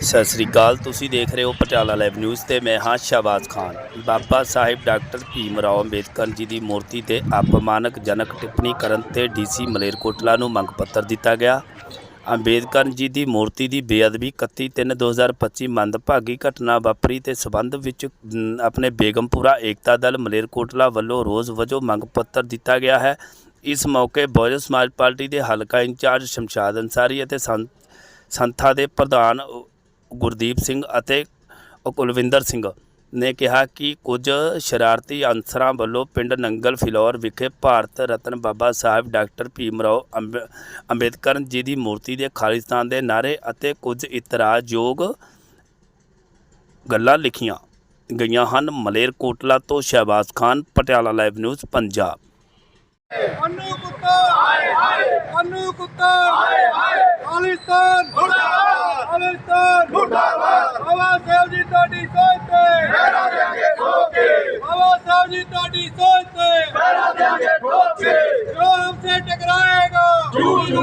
ਸਤਿ ਸ੍ਰੀ ਅਕਾਲ, ਤੁਸੀਂ ਦੇਖ ਰਹੇ ਹੋ ਪਟਿਆਲਾ ਲਾਈਵ ਨਿਊਜ਼ ਤੇ ਮੈਂ ਹਾਂ ਸ਼ਹਬਾਜ਼ ਖਾਨ। ਬਾਬਾ ਸਾਹਿਬ ਡਾਕਟਰ ਭੀਮ ਰਾਓ ਅੰਬੇਦਕਰ ਜੀ ਦੀ ਮੂਰਤੀ ਤੇ ਅਪਮਾਨਕ ਜਨਕ ਟਿੱਪਣੀ ਕਰਨ ਤੇ ਡੀਸੀ ਮਲੇਰਕੋਟਲਾ ਨੂੰ ਮੰਗ ਪੱਤਰ ਦਿੱਤਾ ਗਿਆ। ਅੰਬੇਦਕਰ ਜੀ ਦੀ ਮੂਰਤੀ ਦੀ ਬੇਅਦਬੀ 31/3/2025 ਮੰਦਭਾਗੀ ਘਟਨਾ ਵਾਪਰੀ ਤੇ ਸਬੰਧ ਵਿੱਚ ਆਪਣੇ ਬੇਗਮਪੁਰਾ ਏਕਤਾ ਦਲ ਮਲੇਰਕੋਟਲਾ ਵੱਲੋਂ ਰੋਜ਼ ਵਜੋਂ ਮੰਗ ਪੱਤਰ ਦਿੱਤਾ ਗਿਆ ਹੈ। ਇਸ ਮੌਕੇ ਬਹੁਜਨ ਸਮਾਜ ਪਾਰਟੀ ਦੇ ਹਲਕਾ ਇੰਚਾਰਜ ਸ਼ਮਸ਼ਾਦ ਅੰਸਾਰੀ ਅਤੇ ਸੰਥਾ ਦੇ ਪ੍ਰਧਾਨ ਗੁਰਦੀਪ ਸਿੰਘ ਅਤੇ ਕੁਲਵਿੰਦਰ ਸਿੰਘ ਨੇ ਕਿਹਾ ਕਿ ਕੁਝ ਸ਼ਰਾਰਤੀ ਅਨਸਰਾਂ ਵੱਲੋਂ ਪਿੰਡ ਨੰਗਲ ਫਿਲੌਰ ਵਿਖੇ ਭਾਰਤ ਰਤਨ ਬਾਬਾ ਸਾਹਿਬ ਡਾਕਟਰ ਭੀਮ ਰਾਓ ਅੰਬੇ- ਅੰਬੇਦਕਰ ਜੀ ਦੀ ਮੂਰਤੀ ਦੇ ਖਾਲਿਸਤਾਨ ਦੇ ਨਾਰੇ ਅਤੇ ਕੁਝ ਇਤਰਾਜ਼ਯੋਗ ਗੱਲਾਂ ਲਿਖੀਆਂ ਗਈਆਂ ਹਨ। ਮਲੇਰਕੋਟਲਾ ਤੋਂ ਸ਼ਹਿਬਾਜ਼ ਖਾਨ, ਪਟਿਆਲਾ ਲਾਈਵ ਨਿਊਜ਼ ਪੰਜਾਬ। ਅਨੂ ਕੁੱਤਾ। ਹਾਏ ਹਾਏ ਅਨੂ ਕੁੱਤਾ। ਹਾਏ ਹਾਏ ਖਾਲਿਸਤਾਨ ਮੁਰਦਾਬਾਦ। ਖਾਲਿਸਤਾਨ ਮੁਰਦਾਬਾਦ। ਬਾਬਾ ਸਾਹਿਬ ਜੀ ਤੁਹਾਡੀ ਸੋਚ ਤੇ। ਮੇਰਾ ਦੇਗੇ ਠੋਕੇ ਬਾਬਾ ਸਾਹਿਬ ਜੀ ਤੁਹਾਡੀ ਸੋਚ ਤੇ। ਮੇਰਾ ਦੇਗੇ ਠੋਕੇ ਜੋ ਹਮਸੇ ਟਕਰਾਏਗਾ। ਜੂ ਜੂ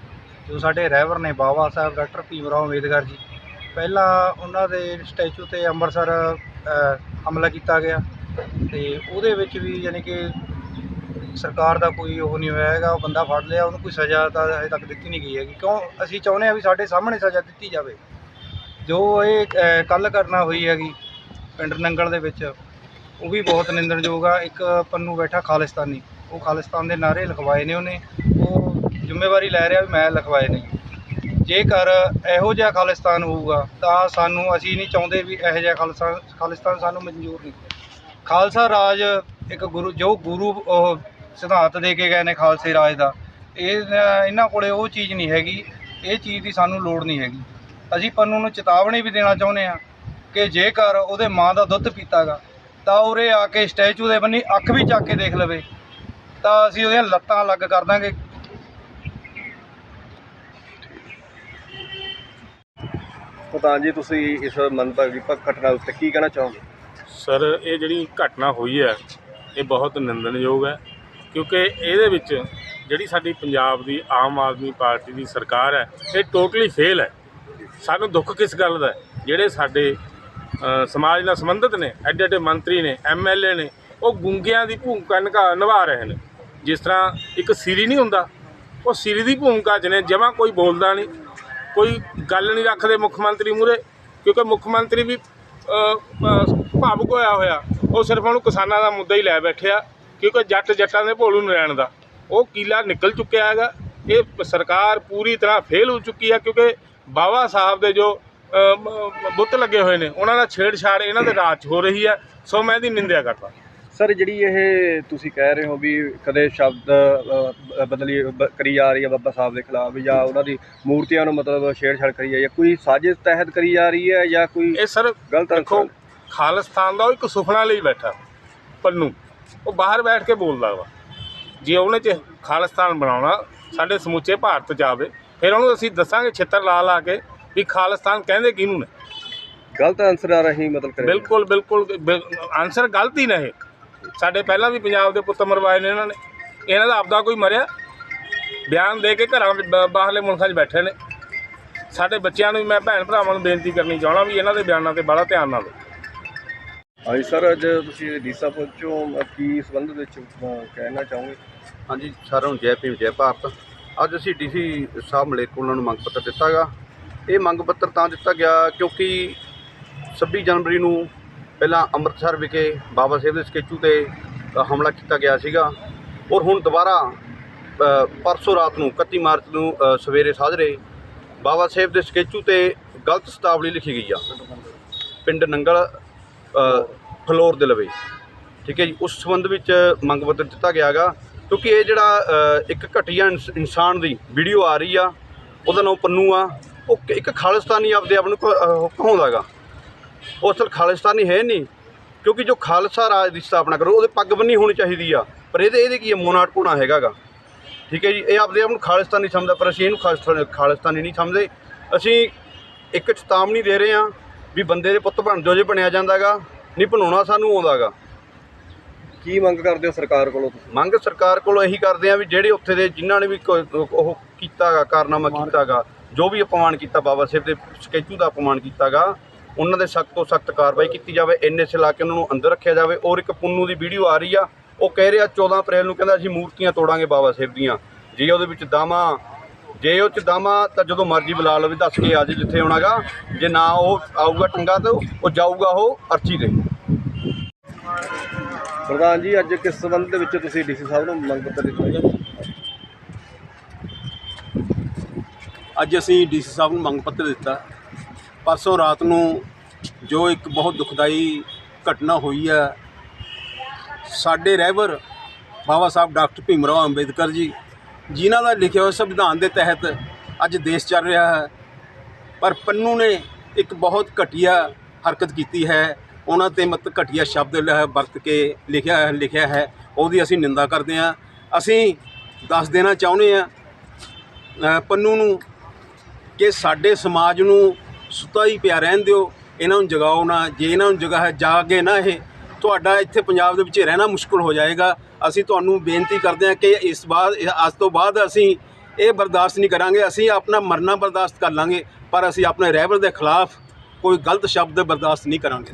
ਜੋ ਸਾਡੇ ਰਹਿਬਰ ਨੇ ਬਾਬਾ ਸਾਹਿਬ, ਡਾਕਟਰ ਭੀਮ ਰਾਓ ਅੰਬੇਦਕਰ ਜੀ, ਪਹਿਲਾਂ ਉਹਨਾਂ ਦੇ ਸਟੈਚੂ ਤੇ ਅੰਮ੍ਰਿਤਸਰ ਹਮਲਾ ਕੀਤਾ ਗਿਆ ਤੇ ਉਹਦੇ ਵਿੱਚ ਵੀ ਯਾਨੀ ਕਿ ਸਰਕਾਰ ਦਾ ਕੋਈ ਉਹ ਨਹੀਂ ਹੋਇਆ ਹੈਗਾ, ਉਹ ਬੰਦਾ ਫੜ ਲਿਆ, ਉਹਨੂੰ ਕੋਈ ਸਜ਼ਾ ਤਾਂ ਅਜੇ ਤੱਕ ਦਿੱਤੀ ਨਹੀਂ ਗਈ ਹੈਗੀ। ਕਿਉਂ? ਅਸੀਂ ਚਾਹੁੰਦੇ ਆ ਵੀ ਸਾਡੇ ਸਾਹਮਣੇ ਸਜ਼ਾ ਦਿੱਤੀ ਜਾਵੇ। ਜੋ ਇਹ ਕੱਲ ਕਰਨਾ ਹੋਈ ਹੈਗੀ ਪਿੰਡ ਨੰਗਲ ਦੇ ਵਿੱਚ, ਉਹ ਵੀ ਬਹੁਤ ਨਿੰਦਣਯੋਗ ਆ। ਇੱਕ ਪੰਨੂ ਬੈਠਾ ਖਾਲਿਸਤਾਨੀ, ਉਹ ਖਾਲਿਸਤਾਨ ਦੇ ਨਾਰੇ ਲਿਖਵਾਏ ਨੇ ਉਹਨੇ। ਜ਼ਿੰਮੇਵਾਰੀ ਲੈ ਰਿਹਾ ਵੀ ਮੈਂ ਲਿਖਵਾਏ ਨੇ ਜੇਕਰ ਇਹੋ ਜਿਹਾ ਖਾਲਿਸਤਾਨ ਹੋਊਗਾ, ਤਾਂ ਸਾਨੂੰ, ਅਸੀਂ ਨਹੀਂ ਚਾਹੁੰਦੇ ਵੀ ਇਹੋ ਜਿਹਾ ਖਾਲਿਸਤਾਨ ਖਾਲਿਸਤਾਨ ਸਾਨੂੰ ਮਨਜ਼ੂਰ ਨਹੀਂ ਖਾਲਸਾ ਰਾਜ ਇੱਕ ਗੁਰੂ, ਜੋ ਗੁਰੂ, ਉਹ ਸਿਧਾਂਤ ਦੇ ਕੇ ਗਏ ਨੇ ਖਾਲਸੇ ਰਾਜ ਦਾ। ਇਹ, ਇਹਨਾਂ ਕੋਲੇ ਉਹ ਚੀਜ਼ ਨਹੀਂ ਹੈਗੀ, ਇਹ ਚੀਜ਼ ਦੀ ਸਾਨੂੰ ਲੋੜ ਨਹੀਂ ਹੈਗੀ। ਅਸੀਂ ਪੰਨੂ ਨੂੰ ਚੇਤਾਵਨੀ ਵੀ ਦੇਣਾ ਚਾਹੁੰਦੇ ਆ ਕਿ ਜੇਕਰ ਉਹਦੇ ਮਾਂ ਦਾ ਦੁੱਧ ਪੀਤਾਗਾ, ਤਾਂ ਉਰੇ ਆ ਕੇ ਸਟੈਚੂ ਦੇ ਬੰਨੀ ਅੱਖ ਵੀ ਚੱਕ ਕੇ ਦੇਖ ਲਵੇ। ਤਾਂ ਅਸੀਂ ਉਹਦੀਆਂ ਲੱਤਾਂ ਅਲੱਗ ਕਰ ਦਾਂਗੇ। ਪ੍ਰਧਾਨ ਜੀ, ਤੁਸੀਂ ਇਸ ਮੰਦਭਾਗੀ ਘਟਨਾ ਉੱਤੇ ਕੀ ਕਹਿਣਾ ਚਾਹੋਗੇ? ਸਰ, ਇਹ ਜਿਹੜੀ ਘਟਨਾ ਹੋਈ ਹੈ, ਇਹ ਬਹੁਤ ਨਿੰਦਣਯੋਗ ਹੈ, ਕਿਉਂਕਿ ਇਹਦੇ ਵਿੱਚ ਜਿਹੜੀ ਸਾਡੀ ਪੰਜਾਬ ਦੀ ਆਮ ਆਦਮੀ ਪਾਰਟੀ ਦੀ ਸਰਕਾਰ ਹੈ, ਇਹ ਟੋਟਲੀ ਫੇਲ ਹੈ। ਸਾਨੂੰ ਦੁੱਖ ਕਿਸ ਗੱਲ ਦਾ ਜਿਹੜੇ ਸਾਡੇ ਸਮਾਜ ਨਾਲ ਸੰਬੰਧਿਤ ਨੇ ਐਡੇ ਐਡੇ ਮੰਤਰੀ ਨੇ ਐਮਐਲਏ ਨੇ, ਉਹ ਗੁੰਗਿਆਂ ਦੀ ਭੂਮਿਕਾ ਨਿਭਾ ਨਿਭਾ ਰਹੇ ਨੇ। ਜਿਸ ਤਰ੍ਹਾਂ ਇੱਕ ਸਿਰੀ ਨਹੀਂ ਹੁੰਦਾ, ਉਹ ਸਿਰੀ ਦੀ ਭੂਮਿਕਾ 'ਚ ਨੇ, ਜਮਾਂ ਕੋਈ ਬੋਲਦਾ ਨਹੀਂ। ਕੋਈ ਗੱਲ ਨਹੀਂ ਰੱਖਦੇ ਮੁੱਖ ਮੰਤਰੀ ਮੂਰੇ ਕਿਉਂਕਿ ਮੁੱਖ ਮੰਤਰੀ ਵੀ ਭਾਵੁਕ ਹੋਇਆ ਹੋਇਆ। ਉਹ ਸਿਰਫ ਉਹਨੂੰ ਕਿਸਾਨਾਂ ਦਾ ਮੁੱਦਾ ਹੀ ਲੈ ਬੈਠਿਆ ਕਿਉਂਕਿ ਜੱਟ ਜੱਟਾਂ ਦੇ ਭੋਲੂ ਨਰੈਣ ਦਾ। ਉਹ ਕੀਲਾ ਨਿਕਲ ਚੁੱਕਿਆ ਹੈਗਾ। ਇਹ ਸਰਕਾਰ ਪੂਰੀ ਤਰ੍ਹਾਂ ਫੇਲ ਹੋ ਚੁੱਕੀ ਹੈ ਕਿਉਂਕਿ ਬਾਬਾ ਸਾਹਿਬ ਦੇ ਜੋ ਬੁੱਤ ਲੱਗੇ ਹੋਏ ਨੇ, ਉਹਨਾਂ ਦਾ ਛੇੜਛਾੜ ਇਹਨਾਂ ਦੇ ਰਾਜ 'ਚ ਹੋ ਰਹੀ ਹੈ ਸੋ ਮੈਂ ਇਹਦੀ ਨਿੰਦਿਆ ਕਰਦਾ। ਸਰ ਜਿਹੜੀ ਇਹ ਤੁਸੀਂ ਕਹਿ ਰਹੇ ਹੋ ਵੀ ਕਦੇ ਸ਼ਬਦ ਬਦਲੀ ਬ- ਕਰੀ ਜਾ ਰਹੀ ਹੈ ਬਾਬਾ ਸਾਹਿਬ ਦੇ ਖਿਲਾਫ ਜਾਂ ਉਹਨਾਂ ਦੀ ਮੂਰਤੀਆਂ ਨੂੰ ਮਤਲਬ ਛੇੜਛਾੜ ਕਰੀ ਜਾਈ ਹੈ ਕੋਈ ਸਾਜ਼ਿਸ਼ ਤਹਿਤ ਕਰੀ ਜਾ ਰਹੀ ਹੈ ਜਾਂ ਕੋਈ ਇਹ ਸਰ ਗਲਤ ਦੇਖੋ ਅਨਸਰ ਖਾਲਿਸਤਾਨ ਦਾ ਉਹ ਇੱਕ ਸੁਪਨਾ ਲਈ ਬੈਠਾ ਪੰਨੂ। ਉਹ ਬਾਹਰ ਬੈਠ ਕੇ ਬੋਲਦਾ ਵਾ। ਜੇ ਉਹਨੇ ਚ ਖਾਲਿਸਤਾਨ ਬਣਾਉਣਾ ਸਾਡੇ ਸਮੁੱਚੇ ਭਾਰਤ ਚ ਆਵੇ ਫਿਰ ਉਹਨੂੰ ਅਸੀਂ ਦੱਸਾਂਗੇ ਛਿੱਤਰ ਲਾ ਲਾ ਕੇ ਵੀ ਖਾਲਿਸਤਾਨ ਕਹਿੰਦੇ ਕਿਹਨੂੰ ਨੇ। ਗਲਤ ਅਨਸਰਾਂ ਰਹੀ ਮਤਲਬ ਕਰੇ ਬਿਲਕੁਲ ਬਿਲਕੁਲ ਆਨਸਰ ਗਲਤ ਹੀ ਨਹੀਂ ਸਾਡੇ ਪਹਿਲਾਂ ਵੀ ਪੰਜਾਬ ਦੇ ਪੁੱਤ ਮਰਵਾਏ ਨੇ ਇਹਨਾਂ ਨੇ। ਇਹਨਾਂ ਦਾ ਆਪਦਾ ਕੋਈ ਮਰਿਆ। ਬਿਆਨ ਦੇ ਕੇ ਘਰਾਂ ਵਿੱਚ ਬ- ਬਾਹਰਲੇ ਮੁਲਕਾਂ 'ਚ ਬੈਠੇ ਨੇ। ਸਾਡੇ ਬੱਚਿਆਂ ਨੂੰ ਵੀ ਮੈਂ ਭੈਣ ਭਰਾਵਾਂ ਨੂੰ ਬੇਨਤੀ ਕਰਨੀ ਚਾਹਣਾ ਵੀ ਇਹਨਾਂ ਦੇ ਬਿਆਨਾਂ ਤੇ ਬੜਾ ਧਿਆਨ ਨਾਲ ਦਿਓ ਹਾਂਜੀ ਸਰ ਅੱਜ ਤੁਸੀਂ ਡੀਸਾ ਪਹੁੰਚੋ। ਕੀ ਸੰਬੰਧ ਵਿੱਚ ਕਹਿਣਾ ਚਾਹੋਗੇ? ਹਾਂਜੀ ਸਾਰਿਆਂ ਨੂੰ ਜੈ ਭੀਮ ਜੈ ਭਾਰਤ। ਅੱਜ ਅਸੀਂ ਡੀਸੀ ਸਾਹਿਬ ਮਲੇਰਕੋਟਲਾ ਨੂੰ ਮੰਗ ਪੱਤਰ ਦਿੱਤਾਗਾ। ਇਹ ਮੰਗ ਪੱਤਰ ਤਾਂ ਦਿੱਤਾ ਗਿਆ ਕਿਉਂਕਿ 26 ਜਨਵਰੀ ਨੂੰ ਪਹਿਲਾਂ ਅੰਮ੍ਰਿਤਸਰ ਵਿਖੇ ਬਾਬਾ ਸਾਹਿਬ ਦੇ ਸਕੈਚੂ ਤੇ ਹਮਲਾ ਕੀਤਾ ਗਿਆ ਸੀਗਾ। ਔਰ ਹੁਣ ਦੁਬਾਰਾ ਪਰਸੋਂ ਰਾਤ ਨੂੰ 31 ਮਾਰਚ ਨੂੰ ਸਵੇਰੇ ਸਾਜਰੇ ਬਾਬਾ ਸਾਹਿਬ ਦੇ ਸਕੈਚੂ ਤੇ ਗਲਤ ਸਤਾਵਲੀ ਲਿਖੀ ਗਈ ਆ। ਪਿੰਡ ਨੰਗਲ ਫਲੋਰ ਦੇ ਲਵੇ। ਠੀਕ ਹੈ ਜੀ ਉਸ ਸੰਬੰਧ ਵਿੱਚ ਮੰਗ ਪੱਤਰ ਦਿੱਤਾ ਗਿਆਗਾ ਕਿਉਂਕਿ ਇਹ ਜਿਹੜਾ ਇੱਕ ਘਟੀਆ ਇਨਸ- ਇਨਸਾਨ ਦੀ ਵੀਡੀਓ ਆ ਰਹੀ ਆ ਉਹਦਾ ਨਾਮ ਪੰਨੂ ਆ। ਉਹ ਇੱਕ ਖਾਲਿਸਤਾਨੀ ਆਪਦੇ ਆਪ ਨੂੰ ਕ- ਅ, ਕਹਾਉਂਦਾਗਾ ਉਹ ਅਸਲ ਖਾਲਿਸਤਾਨੀ ਹੈ ਨਹੀਂ। ਕਿਉਂਕਿ ਜੋ ਖਾਲਸਾ ਰਾਜ ਦੀ ਸਥਾਪਨਾ ਕਰੋ ਉਹਦੇ ਪੱਗ ਬੰਨੀ ਹੋਣੀ ਚਾਹੀਦੀ ਆ। ਪਰ ਇਹਦੇ ਇਹਦੇ ਕੀ ਹੈ ਮੋਨਾਟ ਹੋਣਾ ਹੈਗਾਗਾ। ਠੀਕ ਹੈ ਜੀ? ਇਹ ਆਪਦੇ ਆਪ ਨੂੰ ਖਾਲਿਸਤਾਨੀ ਸਮਝਦਾ ਪਰ ਅਸੀਂ ਇਹਨੂੰ ਖਾਲਿਸਤਾਨੀ ਖਾਲਿਸਤਾਨੀ ਨਹੀਂ ਸਮਝਦੇ। ਅਸੀਂ ਇੱਕ ਚੇਤਾਵਨੀ ਦੇ ਰਹੇ ਹਾਂ ਵੀ ਬੰਦੇ ਦੇ ਪੁੱਤ ਬਣ ਜੋ ਜੇ ਬਣਿਆ ਜਾਂਦਾਗਾ ਨਹੀਂ ਬਣਾਉਣਾ ਸਾਨੂੰ ਆਉਂਦਾਗਾ। ਕੀ ਮੰਗ ਕਰਦੇ ਹੋ ਸਰਕਾਰ ਕੋਲੋਂ ਤੁਸੀਂ? ਮੰਗ ਸਰਕਾਰ ਕੋਲੋਂ ਇਹੀ ਕਰਦੇ ਆ ਵੀ ਜਿਹੜੇ ਉੱਥੇ ਦੇ ਜਿਨ੍ਹਾਂ ਨੇ ਵੀ ਉਹ ਕੀਤਾਗਾ ਕਾਰਨਾਮਾ ਕੀਤਾਗਾ ਜੋ ਵੀ ਅਪਮਾਨ ਕੀਤਾ ਬਾਬਾ ਸਾਹਿਬ ਦੇ ਸਕੈਚੂ ਦਾ ਅਪਮਾਨ ਕੀਤਾਗਾ ਉਹਨਾਂ ਦੇ ਸਖਤ ਤੋਂ ਸਖਤ ਕਾਰਵਾਈ ਕੀਤੀ ਜਾਵੇ ਐਨਐਸ ਲਾ ਕੇ ਉਹਨਾਂ ਨੂੰ ਅੰਦਰ ਰੱਖਿਆ ਜਾਵੇ। ਔਰ ਇੱਕ ਪੁੰਨੂ ਦੀ ਵੀਡੀਓ ਆ ਰਹੀ ਆ ਉਹ ਕਹਿ ਰਿਹਾ 14 ਅਪ੍ਰੈਲ ਨੂੰ ਕਹਿੰਦਾ ਅਸੀਂ ਮੂਰਤੀਆਂ ਤੋੜਾਂਗੇ ਬਾਬਾ ਸਾਹਿਬ ਦੀਆਂ। ਜੇ ਉਹਦੇ ਵਿੱਚ ਦਾਮਾ ਜੇ ਉਹ ਚ ਦਾਮਾ ਤਾਂ ਜਦੋਂ ਮਰਜ਼ੀ ਬੁਲਾ ਲਵੇ ਦੱਸ ਕੇ ਆ ਜੇ ਜਿੱਥੇ ਆਉਣਾਗਾ ਜੇ ਨਾ ਉਹ ਆਊਗਾ ਟੰਗਾ ਤੇ ਉਹ ਜਾਊਗਾ ਉਹ ਅਰਚੀ ਤੇ। ਪ੍ਰਧਾਨ ਜੀ ਅੱਜ ਕਿਸ ਸੰਬੰਧ ਦੇ ਵਿੱਚ ਤੁਸੀਂ ਡੀਸੀ ਸਾਹਿਬ ਨੂੰ ਮੰਗ ਪੱਤਰ ਦਿੱਤਾ ਅੱਜ ਅਸੀਂ ਡੀਸੀ ਸਾਹਿਬ ਨੂੰ ਮੰਗ ਪੱਤਰ ਦਿੱਤਾ। ਪਰਸੋਂ ਰਾਤ ਨੂੰ ਜੋ ਇੱਕ ਬਹੁਤ ਦੁਖਦਾਈ ਘਟਨਾ ਹੋਈ ਹੈ ਸਾਡੇ ਰਹਿਬਰ ਬਾਬਾ ਸਾਹਿਬ ਡਾਕਟਰ ਭੀਮ ਰਾਓ ਅੰਬੇਦਕਰ ਜੀ ਜਿਨ੍ਹਾਂ ਦਾ ਲਿਖਿਆ ਹੋਇਆ ਸੰਵਿਧਾਨ ਦੇ ਤਹਿਤ ਅੱਜ ਦੇਸ਼ ਚੱਲ ਰਿਹਾ ਹੈ ਪਰ ਪੰਨੂ ਨੇ ਇੱਕ ਬਹੁਤ ਘਟੀਆ ਹਰਕਤ ਕੀਤੀ ਹੈ। ਉਹਨਾਂ ਤੇ ਮਤ ਘਟੀਆ ਸ਼ਬਦ ਵਰਤ ਕੇ ਲਿਖਿਆ ਲਿਖਿਆ ਹੈ। ਉਹਦੀ ਅਸੀਂ ਨਿੰਦਾ ਕਰਦੇ ਹਾਂ। ਅਸੀਂ ਦੱਸ ਦੇਣਾ ਚਾਹੁੰਦੇ ਹਾਂ ਅ, ਪੰਨੂ ਨੂੰ ਕਿ ਸਾਡੇ ਸਮਾਜ ਨੂੰ ਸੁੱਤਾ ਹੀ ਪਿਆ ਰਹਿਣ ਦਿਓ, ਇਹਨਾਂ ਨੂੰ ਜਗਾਓ ਨਾ, ਜੇ ਇਹਨਾਂ ਨੂੰ ਜਗਾ ਹੈ, ਜਾਗੇ ਨਾ ਇਹ, ਤੁਹਾਡਾ ਇੱਥੇ ਪੰਜਾਬ ਦੇ ਵਿੱਚ ਰਹਿਣਾ ਮੁਸ਼ਕਲ ਹੋ ਜਾਏਗਾ। ਅਸੀਂ ਤੁਹਾਨੂੰ ਬੇਨਤੀ ਕਰਦੇ ਹਾਂ ਕਿ ਇਸ ਬਾਅਦ ਅੱਜ ਤੋਂ ਬਾਅਦ ਅਸੀਂ ਇਹ ਬਰਦਾਸ਼ਤ ਨਹੀਂ ਕਰਾਂਗੇ, ਅਸੀਂ ਆਪਣਾ ਮਰਨਾ ਬਰਦਾਸ਼ਤ ਕਰ ਲਾਂਗੇ, ਪਰ ਅਸੀਂ ਆਪਣੇ ਰਹਿਬਰ ਦੇ ਖਿਲਾਫ ਕੋਈ ਗਲਤ ਸ਼ਬਦ ਬਰਦਾਸ਼ਤ ਨਹੀਂ ਕਰਾਂਗੇ।